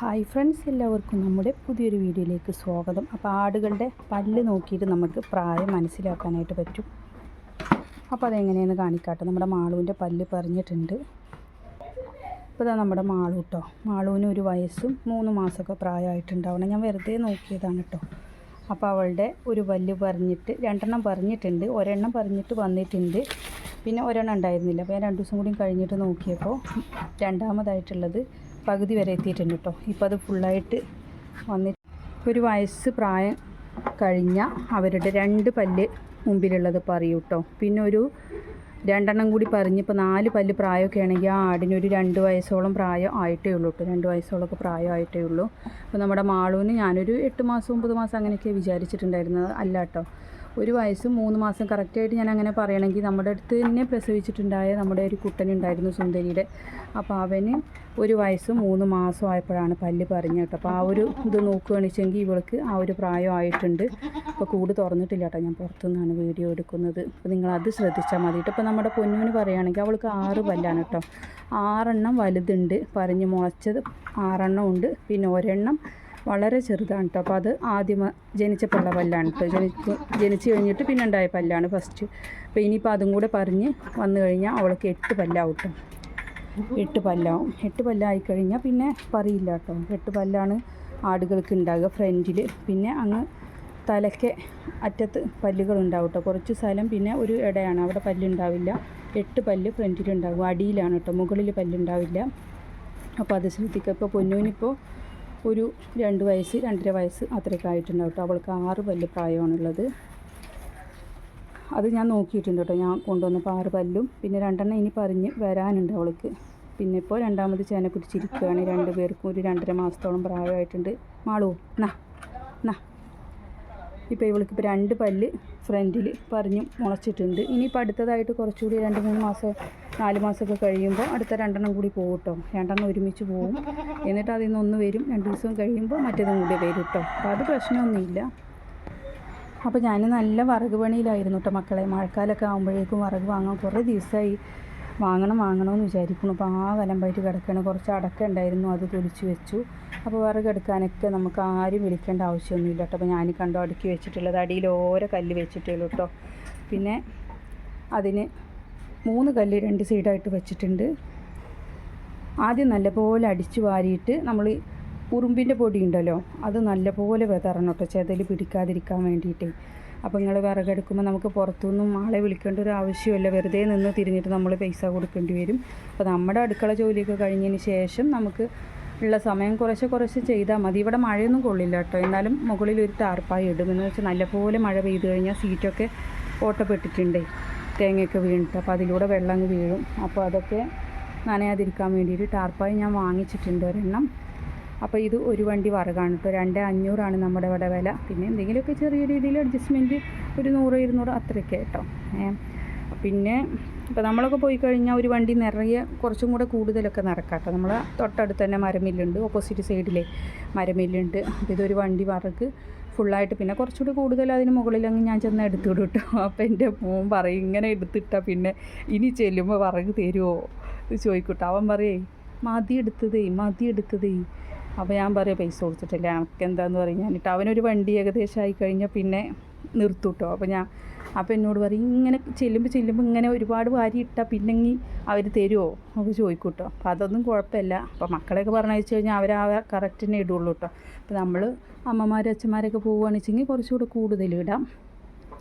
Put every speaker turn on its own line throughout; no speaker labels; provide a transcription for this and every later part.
Hi friends എല്ലാവർക്കും നമ്മുടെ പുതിയൊരു വീഡിയോയിലേക്ക് സ്വാഗതം. അപ്പോൾ ആടുകളുടെ പല്ല് നോക്കിയിട്ട് നമുക്ക് പ്രായം മനസ്സിലാക്കാനായിട്ട് പറ്റും. അപ്പോൾ അതെങ്ങനെയെന്ന് കാണിക്കാട്ടെ. നമ്മുടെ മാളുവിന്റെ പല്ല് പറഞ്ഞിട്ടുണ്ട്. ഇപ്പോൾ ഇതാ നമ്മുടെ മാളു കേട്ടോ മാളുവിന് ഒരു വയസ്സും മൂന്ന് മാസമൊക്കെ പ്രായമായിട്ടുണ്ടാവണം. ഞാൻ വെറുതെ നോക്കിയതാണ് കേട്ടോ അപ്പോൾ അവളുടെ ഒരു പല്ല് പറഞ്ഞിട്ട് രണ്ടെണ്ണം പറഞ്ഞിട്ടുണ്ട്. ഒരെണ്ണം പറഞ്ഞിട്ട് വന്നിട്ടുണ്ട്. പിന്നെ ഒരെണ്ണം ഉണ്ടായിരുന്നില്ല. അപ്പോൾ ഞാൻ രണ്ട് ദിവസം കൂടി കഴിഞ്ഞിട്ട് നോക്കിയപ്പോൾ രണ്ടാമതായിട്ടുള്ളത് പകുതി വരെ എത്തിയിട്ടുണ്ട് കേട്ടോ. ഇപ്പോൾ അത് ഫുള്ളായിട്ട് വന്നിട്ട് ഒരു വയസ്സ് പ്രായം കഴിഞ്ഞ അവരുടെ രണ്ട് പല്ല് മുമ്പിലുള്ളത് പറയൂ കേട്ടോ. പിന്നെ ഒരു രണ്ടെണ്ണം കൂടി പറഞ്ഞിപ്പോൾ നാല് പല്ല് പ്രായമൊക്കെ ആണെങ്കിൽ ആ ആടിനൊരു രണ്ട് വയസ്സോളം പ്രായം ആയിട്ടേ ഉള്ളൂ കേട്ടോ. രണ്ട് വയസ്സോളമൊക്കെ പ്രായമായിട്ടേ ഉള്ളൂ. അപ്പോൾ നമ്മുടെ മാളൂന് ഞാനൊരു എട്ട് മാസം ഒമ്പത് മാസം അങ്ങനെയൊക്കെ വിചാരിച്ചിട്ടുണ്ടായിരുന്നത് അല്ല കേട്ടോ. ഒരു വയസ്സ് മൂന്ന് മാസം കറക്റ്റായിട്ട് ഞാൻ അങ്ങനെ പറയണമെങ്കിൽ നമ്മുടെ അടുത്ത് തന്നെ പ്രസവിച്ചിട്ടുണ്ടായ നമ്മുടെ ഒരു കുട്ടനുണ്ടായിരുന്നു സുന്ദരിയുടെ. അപ്പോൾ അവന് ഒരു വയസ്സ് മൂന്ന് മാസം ആയപ്പോഴാണ് പല്ല് പറഞ്ഞു കേട്ടോ. അപ്പോൾ ആ ഒരു ഇത് നോക്കുകയാണെച്ചെങ്കിൽ ഇവൾക്ക് ആ ഒരു പ്രായം ആയിട്ടുണ്ട്. അപ്പോൾ കൂട് തുറന്നിട്ടില്ല കേട്ടോ. ഞാൻ പുറത്തുനിന്നാണ് വീഡിയോ എടുക്കുന്നത്. അപ്പോൾ നിങ്ങളത് ശ്രദ്ധിച്ചാൽ മതി ഇപ്പോൾ നമ്മുടെ പൊന്നുവിന് പറയുകയാണെങ്കിൽ അവൾക്ക് ആറ് പല്ലാണ് കേട്ടോ. ആറെണ്ണം വലുതുണ്ട്. പറഞ്ഞ് മുളച്ചത് ആറെണ്ണം ഉണ്ട്. പിന്നെ ഒരെണ്ണം വളരെ ചെറുതാണ് കേട്ടോ അപ്പോൾ അത് ആദ്യം ജനിച്ചപ്പോഴുള്ള പല്ലാണ് കേട്ടോ ജനിച്ച് ജനിച്ച് കഴിഞ്ഞിട്ട് പിന്നെ ഉണ്ടായ പല്ലാണ് ഫസ്റ്റ്. അപ്പോൾ ഇനിയിപ്പോൾ അതും കൂടെ പറഞ്ഞ് വന്നു കഴിഞ്ഞാൽ അവൾക്ക് എട്ട് പല്ലാവും കേട്ടോ എട്ട് പല്ലാവും. എട്ട് പല്ലായി കഴിഞ്ഞാൽ പിന്നെ പറയില്ല കേട്ടോ എട്ട് പല്ലാണ് ആടുകൾക്ക് ഉണ്ടാകുക ഫ്രണ്ടിൽ പിന്നെ അങ്ങ് തലയ്ക്ക് അറ്റത്ത് പല്ലുകളുണ്ടാവും കേട്ടോ കുറച്ച് സ്ഥലം പിന്നെ ഒരു ഇടയാണ്. അവിടെ പല്ലുണ്ടാവില്ല. എട്ട് പല്ല് ഫ്രണ്ടിലുണ്ടാകും അടിയിലാണ് കേട്ടോ മുകളിൽ പല്ലുണ്ടാവില്ല. അപ്പോൾ അത് ശ്രദ്ധിക്കുക. ഇപ്പോൾ പൊന്നുവിനിപ്പോൾ ഒരു രണ്ട് വയസ്സ് രണ്ടര വയസ്സ് അത്രയൊക്കെ ആയിട്ടുണ്ടാവും കേട്ടോ. അവൾക്ക് ആറ് പല്ല് പ്രായമാണുള്ളത്. അത് ഞാൻ നോക്കിയിട്ടുണ്ട് കേട്ടോ. ഞാൻ കൊണ്ടുവന്നപ്പോൾ ആറ് പല്ലും പിന്നെ രണ്ടെണ്ണം ഇനി പറഞ്ഞ് വരാനുണ്ട് അവൾക്ക്. പിന്നെ ഇപ്പോൾ രണ്ടാമത് ചേന പിടിച്ചിരിക്കുകയാണ്. രണ്ട് പേർക്കും ഒരു രണ്ടര മാസത്തോളം പ്രായമായിട്ടുണ്ട്. മാളൂ നാ നാ. ഇപ്പോൾ ഇവൾക്ക് ഇപ്പോൾ രണ്ട് പല്ല് ഫ്രണ്ടിൽ പറഞ്ഞു മുളച്ചിട്ടുണ്ട്. ഇനിയിപ്പോൾ അടുത്തതായിട്ട് കുറച്ചുകൂടി രണ്ട് മൂന്ന് മാസം നാല് മാസമൊക്കെ കഴിയുമ്പോൾ അടുത്ത രണ്ടെണ്ണം കൂടി പോകും കേട്ടോ. രണ്ടെണ്ണം ഒരുമിച്ച് പോകും. എന്നിട്ട് അതിൽ നിന്ന് ഒന്ന് വരും. രണ്ട് ദിവസം കഴിയുമ്പോൾ മറ്റേതും കൂടി വരും കേട്ടോ. അപ്പോൾ അത് പ്രശ്നമൊന്നുമില്ല. അപ്പോൾ ഞാൻ നല്ല വറക് പണിയിലായിരുന്നു കേട്ടോ മക്കളെ. മഴക്കാലമൊക്കെ ആകുമ്പോഴേക്കും വറക് വാങ്ങാൻ കുറേ ദിവസമായി. വാങ്ങണം വാങ്ങണമെന്ന് വിചാരിക്കുന്നു. അപ്പോൾ ആ വലമ്പായിട്ട് കിടക്കണം കുറച്ച് അടക്ക ഉണ്ടായിരുന്നു അത് തൊലിച്ച് വെച്ചു. അപ്പോൾ വിറക് എടുക്കാനൊക്കെ നമുക്ക് ആരും വിളിക്കേണ്ട ആവശ്യമൊന്നുമില്ല കേട്ടോ. അപ്പോൾ ഞാൻ കണ്ടോ അടുക്കി വെച്ചിട്ടുള്ളത്. അടിയിൽ ഓരോ കല്ല് വെച്ചിട്ടുള്ളൂ കേട്ടോ. പിന്നെ അതിന് മൂന്ന് കല്ല് രണ്ട് സൈഡായിട്ട് വെച്ചിട്ടുണ്ട്. ആദ്യം നല്ലപോലെ അടിച്ചു വാരിയിട്ട് നമ്മൾ ഉറുമ്പിന്റെ പൊടി ഉണ്ടല്ലോ അത് നല്ലപോലെ വിതറണം കേട്ടോ. ചെതൽ പിടിക്കാതിരിക്കാൻ വേണ്ടിയിട്ട്. അപ്പോൾ നിങ്ങൾ വിറകെടുക്കുമ്പോൾ നമുക്ക് പുറത്തുനിന്നും ആളെ വിളിക്കേണ്ട ഒരു ആവശ്യമില്ല. വെറുതെ നിന്ന് തിരിഞ്ഞിട്ട് നമ്മൾ പൈസ കൊടുക്കേണ്ടി വരും. അപ്പോൾ നമ്മുടെ അടുക്കള ജോലിയൊക്കെ കഴിഞ്ഞതിന് ശേഷം നമുക്ക് ഉള്ള സമയം കുറച്ച് കുറച്ച് ചെയ്താൽ മതി. ഇവിടെ മഴയൊന്നും കൊള്ളില്ല കേട്ടോ. എന്നാലും മുകളിൽ ഒരു ടാർപ്പായി ഇടും. എന്ന് വെച്ചാൽ നല്ലപോലെ മഴ പെയ്തു കഴിഞ്ഞാൽ സീറ്റൊക്കെ ഓട്ടപ്പെട്ടിട്ടുണ്ടേ. തേങ്ങയൊക്കെ വീണിട്ട്. അപ്പോൾ അതിലൂടെ വെള്ളം വീഴും. അപ്പോൾ അതൊക്കെ നനയാതിരിക്കാൻ വേണ്ടിയിട്ട് ടാർപ്പായി ഞാൻ വാങ്ങിച്ചിട്ടുണ്ട് ഒരെണ്ണം. അപ്പോൾ ഇത് ഒരു വണ്ടി വറകാണ് കേട്ടോ രണ്ട് അഞ്ഞൂറാണ് നമ്മുടെ ഇവിടെ വില. പിന്നെ എന്തെങ്കിലുമൊക്കെ ചെറിയ രീതിയിൽ അഡ്ജസ്റ്റ്മെന്റ് ഒരു നൂറ് ഇരുന്നൂറ് അത്രയൊക്കെ കേട്ടോ പിന്നെ ഇപ്പോൾ നമ്മളൊക്കെ പോയി കഴിഞ്ഞാൽ ഒരു വണ്ടി നിറയെ കുറച്ചും കൂടെ കൂടുതലൊക്കെ നിറക്കാട്ടോ നമ്മളെ തൊട്ടടുത്ത് തന്നെ മരമില്ലുണ്ട്. ഓപ്പോസിറ്റ് സൈഡിലെ മരമില്ലുണ്ട്. അപ്പോൾ ഇതൊരു വണ്ടി വറക്ക് ഫുള്ളായിട്ട് പിന്നെ കുറച്ചുകൂടി കൂടുതൽ അതിന് മുകളിലങ്ങ് ഞാൻ ചെന്ന് എടുത്തുവിടും കേട്ടോ അപ്പോൾ എന്റെ മോൻ പറയും ഇങ്ങനെ എടുത്തിട്ടാൽ പിന്നെ ഇനി ചെല്ലുമ്പോൾ വറക് തരുമോ ചോദിക്കൂട്ടോ അവൻ പറയേ മതി എടുത്തതേ മതി എടുത്തതേ. അപ്പോൾ ഞാൻ പറയാം പൈസ കൊടുത്തിട്ടില്ല. എനിക്ക് എന്താന്ന് ഞാനിട്ട് അവനൊരു വണ്ടി ഏകദേശം ആയി കഴിഞ്ഞാൽ പിന്നെ നിർത്തും കേട്ടോ അപ്പോൾ ഞാൻ അപ്പോൾ എന്നോട് പറയും ഇങ്ങനെ ചെല്ലുമ്പോൾ ചെല്ലുമ്പോൾ ഇങ്ങനെ ഒരുപാട് വാരി ഇട്ടാൽ പിന്നെങ്കിൽ അവർ തരുമോ നമുക്ക് ചോദിക്കും കേട്ടോ അപ്പോൾ അതൊന്നും കുഴപ്പമില്ല. അപ്പോൾ മക്കളെയൊക്കെ പറഞ്ഞു വെച്ച് കഴിഞ്ഞാൽ അവർ ആ കറക്റ്റ് തന്നെ ഇടുള്ളൂ കേട്ടോ അപ്പോൾ നമ്മൾ അമ്മമാരും അച്ഛന്മാരൊക്കെ പോവുകയാണെന്ന് വെച്ചെങ്കിൽ കുറച്ചുകൂടെ കൂടുതൽ ഇടാം.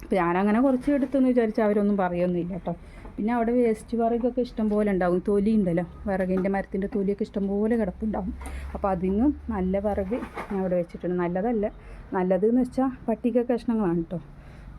അപ്പോൾ ഞാനങ്ങനെ കുറച്ച് എടുത്തെന്ന് വിചാരിച്ചാൽ അവരൊന്നും പറയൊന്നുമില്ല കേട്ടോ പിന്നെ അവിടെ വേസ്റ്റ് വിറകൊക്കെ ഇഷ്ടംപോലെ ഉണ്ടാവും. തൊലി ഉണ്ടല്ലോ. വിറകിന്റെ മരത്തിന്റെ തൊലിയൊക്കെ ഇഷ്ടംപോലെ കിടപ്പുണ്ടാവും. അപ്പോൾ അതിനും നല്ല വിറക് ഞാൻ അവിടെ വെച്ചിട്ടുണ്ട്. നല്ലതല്ല. നല്ലതെന്ന് വെച്ചാൽ പട്ടിക കഷ്ണങ്ങളാണ് കേട്ടോ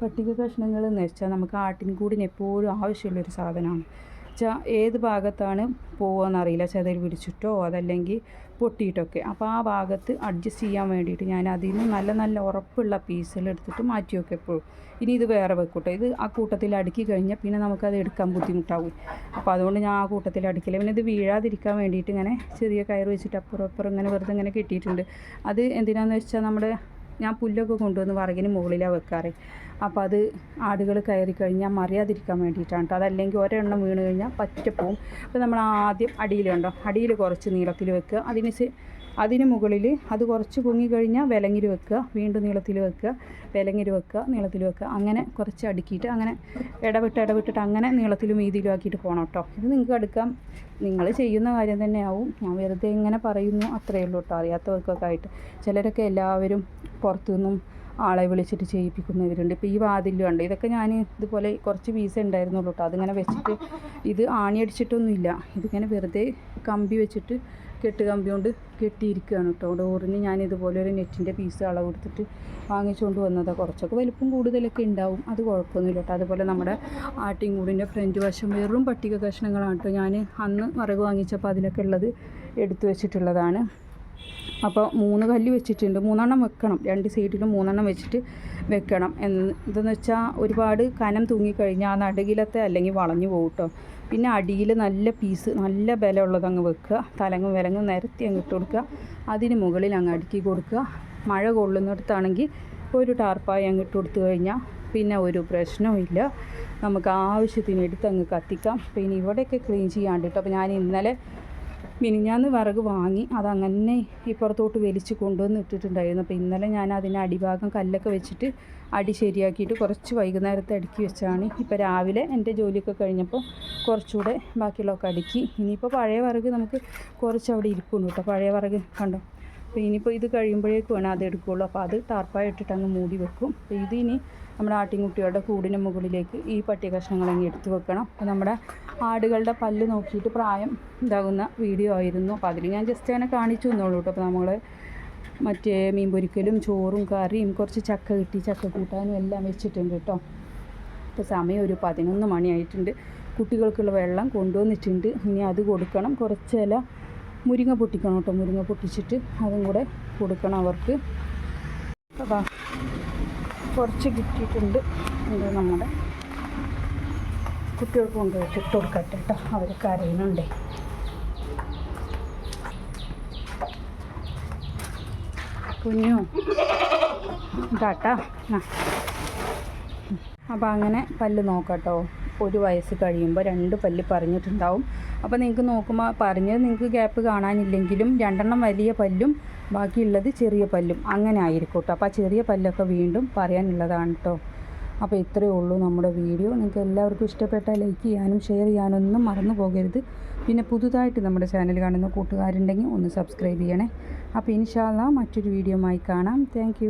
പട്ടിക കഷ്ണങ്ങൾ എന്ന് വെച്ചാൽ നമുക്ക് ആട്ടിൻകൂടിന് എപ്പോഴും ആവശ്യമുള്ളൊരു സാധനമാണ്. വെച്ചാൽ ഏത് ഭാഗത്താണ് പോകുകയെന്നറിയില്ല ചെതൽ പിടിച്ചിട്ടോ അതല്ലെങ്കിൽ പൊട്ടിയിട്ടൊക്കെ. അപ്പോൾ ആ ഭാഗത്ത് അഡ്ജസ്റ്റ് ചെയ്യാൻ വേണ്ടിയിട്ട് ഞാൻ അതിൽ നിന്ന് നല്ല നല്ല ഉറപ്പുള്ള പീസുകൾ എടുത്തിട്ട് മാറ്റി വെക്കും എപ്പോഴും. ഇനി ഇത് വേറെ വെക്കൂട്ടോ. ഇത് ആ കൂട്ടത്തിൽ അടുക്കി കഴിഞ്ഞാൽ പിന്നെ നമുക്കത് എടുക്കാൻ ബുദ്ധിമുട്ടാവും. അപ്പോൾ അതുകൊണ്ട് ഞാൻ ആ കൂട്ടത്തിൽ അടുക്കില്ല. പിന്നെ ഇത് വീഴാതിരിക്കാൻ വേണ്ടിയിട്ട് ഇങ്ങനെ ചെറിയ കയർ വെച്ചിട്ട് അപ്പുറം അപ്പുറം ഇങ്ങനെ വെറുതെ ഇങ്ങനെ കെട്ടിയിട്ടുണ്ട്. അത് എന്തിനാണെന്ന് വെച്ചാൽ നമ്മുടെ ഞാൻ പുല്ലൊക്കെ കൊണ്ടുവന്ന് വറകിന് മുകളിലാണ് വെക്കാറ്. അപ്പോൾ അത് ആടുകൾ കയറി കഴിഞ്ഞാൽ മറിയാതിരിക്കാൻ വേണ്ടിയിട്ടാണ് കേട്ടോ. അതല്ലെങ്കിൽ ഒരെണ്ണം വീണ് കഴിഞ്ഞാൽ പറ്റപ്പോവും പോവും. അപ്പോൾ നമ്മൾ ആദ്യം അടിയിലുണ്ടോ? അടിയിൽ കുറച്ച് നീളത്തിൽ വെക്കുക. അതിന് അതിന് മുകളിൽ അത് കുറച്ച് പൊങ്ങി കഴിഞ്ഞാൽ വിലങ്ങിരി വെക്കുക വീണ്ടും നീളത്തിൽ വെക്കുക വിലങ്ങിരി വെക്കുക നീളത്തിൽ വെക്കുക. അങ്ങനെ കുറച്ച് അടുക്കിയിട്ട് അങ്ങനെ ഇടവിട്ട് ഇടവിട്ടിട്ട് അങ്ങനെ നീളത്തിലും വീതിയിലും ആക്കിയിട്ട് പോകണം കേട്ടോ. ഇത് നിങ്ങൾക്ക് എടുക്കാം നിങ്ങൾ ചെയ്യുന്ന കാര്യം തന്നെയാവും. ഞാൻ വെറുതെ ഇങ്ങനെ പറയുന്നു അത്രയേ ഉള്ളൂ കേട്ടോ. അറിയാത്തവർക്കൊക്കെ ആയിട്ട്. ചിലരൊക്കെ എല്ലാവരും പുറത്തുനിന്നും ആളെ വിളിച്ചിട്ട് ചെയ്യിപ്പിക്കുന്നവരുണ്ട്. ഇപ്പോൾ ഈ വാതിലും ഉണ്ട് ഇതൊക്കെ ഞാൻ ഇതുപോലെ കുറച്ച് പീസ് ഉണ്ടായിരുന്നുള്ളൂ കേട്ടോ. അതിങ്ങനെ വെച്ചിട്ട് ഇത് ആണി അടിച്ചിട്ടൊന്നുമില്ല. ഇതിങ്ങനെ വെറുതെ കമ്പി വെച്ചിട്ട് കെട്ട് കമ്പി കൊണ്ട് കെട്ടിയിരിക്കുകയാണ് കേട്ടോ. ഡോറിന് ഞാൻ ഇതുപോലെ ഒരു നെറ്റിന്റെ പീസ് അളവ് കൊടുത്തിട്ട് വാങ്ങിച്ചുകൊണ്ട് വന്നതാണ് കുറച്ചൊക്കെ വലിപ്പം കൂടുതലൊക്കെ ഉണ്ടാവും. അത് കുഴപ്പമൊന്നുമില്ല കേട്ടോ. അതുപോലെ നമ്മുടെ ആട്ടിൻകൂടിന്റെ ഫ്രണ്ട് വശം വെറും പട്ടിക കഷ്ണങ്ങളാണ് കേട്ടോ ഞാൻ അന്ന് വിറക് വാങ്ങിച്ചപ്പോൾ അതിലൊക്കെ ഉള്ളത് എടുത്തു വെച്ചിട്ടുള്ളതാണ്. അപ്പോൾ മൂന്ന് കല്ല് വെച്ചിട്ടുണ്ട്. മൂന്നെണ്ണം വെക്കണം. രണ്ട് സൈഡിലും മൂന്നെണ്ണം വെച്ചിട്ട് വെക്കണം എന്തെന്ന് വെച്ചാൽ ഒരുപാട് കനം തൂങ്ങിക്കഴിഞ്ഞാൽ നടുകിലത്തെ അല്ലെങ്കിൽ വളഞ്ഞു പോകും കേട്ടോ പിന്നെ അടിയിൽ നല്ല പീസ് നല്ല ബലമുള്ളത് അങ്ങ് വെക്കുക. തലങ്ങും വിലങ്ങും നിരത്തി അങ്ങ് ഇട്ട് കൊടുക്കുക. അതിന് മുകളിൽ അങ്ങ് അടുക്കി കൊടുക്കുക. മഴ കൊള്ളുന്നിടത്താണെങ്കിൽ ഒരു ടാർപ്പായി അങ്ങ് ഇട്ട് കൊടുത്തു കഴിഞ്ഞാൽ പിന്നെ ഒരു പ്രശ്നവും ഇല്ല. നമുക്ക് ആവശ്യത്തിന് എടുത്ത് അങ്ങ് കത്തിക്കാം. പിന്നെ ഇവിടെയൊക്കെ ക്ലീൻ ചെയ്യാണ്ട് കേട്ടോ. അപ്പോൾ ഞാൻ ഇന്നലെ മിനിഞ്ഞാന്ന് വിറക് വാങ്ങി അതങ്ങനെ ഇപ്പുറത്തോട്ട് വലിച്ച് കൊണ്ടുവന്ന് ഇട്ടിട്ടുണ്ടായിരുന്നു. അപ്പോൾ ഇന്നലെ ഞാൻ അതിന് അടിഭാഗം കല്ലൊക്കെ വെച്ചിട്ട് അടി ശരിയാക്കിയിട്ട് കുറച്ച് വൈകുന്നേരത്തെ അടുക്കി വെച്ചാണ്. ഇപ്പോൾ രാവിലെ എന്റെ ജോലിയൊക്കെ കഴിഞ്ഞപ്പോൾ കുറച്ചുകൂടെ ബാക്കിയുള്ളതൊക്കെ അടുക്കി. ഇനിയിപ്പോൾ പഴയ വിറക് നമുക്ക് കുറച്ച് അവിടെ ഇരിക്കുന്നു കേട്ടോ. പഴയ വിറക് കണ്ടോ? അപ്പോൾ ഇനിയിപ്പോൾ ഇത് കഴിയുമ്പോഴേക്കും വേണം അത് എടുക്കുകയുള്ളൂ. അപ്പോൾ അത് ടാർപ്പായി ഇട്ടിട്ട് അങ്ങ് മൂടി വെക്കും. അപ്പോൾ ഇത് ഇനി നമ്മുടെ ആട്ടിൻകുട്ടികളുടെ കൂടിന് മുകളിലേക്ക് ഈ പട്ടിക കഷ്ണങ്ങളങ്ങ് എടുത്ത് വെക്കണം. അപ്പോൾ നമ്മുടെ ആടുകളുടെ പല്ല് നോക്കിയിട്ട് പ്രായം ഇതാകുന്ന വീഡിയോ ആയിരുന്നു. അപ്പോൾ അതിൽ ഞാൻ ജസ്റ്റ് അങ്ങനെ കാണിച്ചു എന്നുള്ളൂ കേട്ടോ. അപ്പോൾ നമ്മൾ മറ്റേ മീൻ പൊരിക്കലും ചോറും കറിയും കുറച്ച് ചക്ക കിട്ടി ചക്ക കൂട്ടാനും എല്ലാം വെച്ചിട്ടുണ്ട് കേട്ടോ. ഇപ്പോൾ സമയം ഒരു പതിനൊന്ന് മണിയായിട്ടുണ്ട്. കുട്ടികൾക്കുള്ള വെള്ളം കൊണ്ടുവന്നിട്ടുണ്ട്. ഇനി അത് കൊടുക്കണം. കുറച്ച് ഇല മുരിങ്ങ പൊട്ടിക്കണം കേട്ടോ. മുരിങ്ങ പൊട്ടിച്ചിട്ട് അതും കൂടെ കൊടുക്കണം അവർക്ക്. അതാ കുറച്ച് കിട്ടിയിട്ടുണ്ട്. നമ്മുടെ കുട്ടികൾക്ക് കൊണ്ടുപോയിട്ട് ഇട്ട് കൊടുക്കട്ടെ കേട്ടോ. അവർ കരയുന്നുണ്ടേ. കുഞ്ഞു ആ അപ്പോൾ അങ്ങനെ പല്ല് നോക്കട്ടോ. ഒരു വയസ്സ് കഴിയുമ്പോൾ രണ്ട് പല്ല് പറഞ്ഞിട്ടുണ്ടാവും. അപ്പോൾ നിങ്ങൾക്ക് നോക്കുമ്പോൾ പറഞ്ഞത് നിങ്ങൾക്ക് ഗ്യാപ്പ് കാണാനില്ലെങ്കിലും രണ്ടെണ്ണം വലിയ പല്ലും ബാക്കിയുള്ളത് ചെറിയ പല്ലും. അങ്ങനെ ആയിരിക്കും കേട്ടോ അപ്പോൾ ആ ചെറിയ പല്ലൊക്കെ വീണ്ടും പറയാനുള്ളതാണ് കേട്ടോ അപ്പോൾ ഇത്രയേ ഉള്ളൂ നമ്മുടെ വീഡിയോ. നിങ്ങൾക്ക് എല്ലാവർക്കും ഇഷ്ടപ്പെട്ട ലൈക്ക് ചെയ്യാനും ഷെയർ ചെയ്യാനൊന്നും മറന്നു പോകരുത്. പിന്നെ പുതുതായിട്ട് നമ്മുടെ ചാനൽ കാണുന്ന കൂട്ടുകാരുണ്ടെങ്കിൽ ഒന്ന് സബ്സ്ക്രൈബ് ചെയ്യണേ. അപ്പോൾ ഇൻഷാല്ല മറ്റൊരു വീഡിയോ കാണാം. താങ്ക്